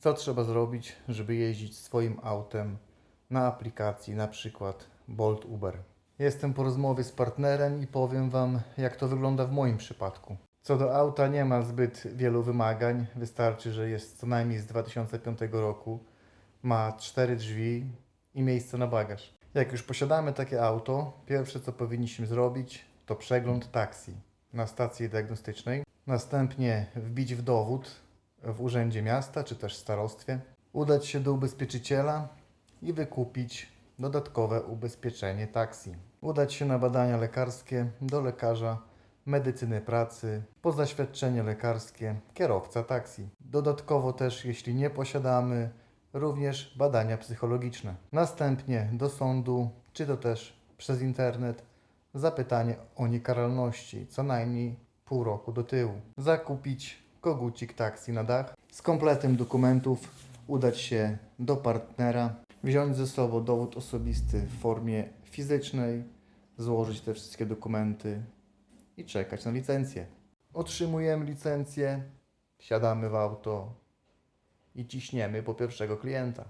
Co trzeba zrobić, żeby jeździć swoim autem na aplikacji, na przykład Bolt Uber? Jestem po rozmowie z partnerem i powiem Wam, jak to wygląda w moim przypadku. Co do auta nie ma zbyt wielu wymagań. Wystarczy, że jest co najmniej z 2005 roku, ma cztery drzwi i miejsce na bagaż. Jak już posiadamy takie auto, pierwsze co powinniśmy zrobić to przegląd taksi na stacji diagnostycznej. Następnie wbić w dowód w urzędzie miasta czy też starostwie, udać się do ubezpieczyciela i wykupić dodatkowe ubezpieczenie taksi. Udać się na badania lekarskie do lekarza medycyny pracy, po zaświadczenie lekarskie kierowca taksi. Dodatkowo też, jeśli nie posiadamy, również badania psychologiczne. Następnie do sądu, czy to też przez internet, zapytanie o niekaralności, co najmniej pół roku do tyłu. Zakupić kogucik taksi na dach. Z kompletem dokumentów udać się do partnera, wziąć ze sobą dowód osobisty w formie fizycznej, złożyć te wszystkie dokumenty i czekać na licencję. Otrzymujemy licencję, siadamy w auto i ciśniemy po pierwszego klienta.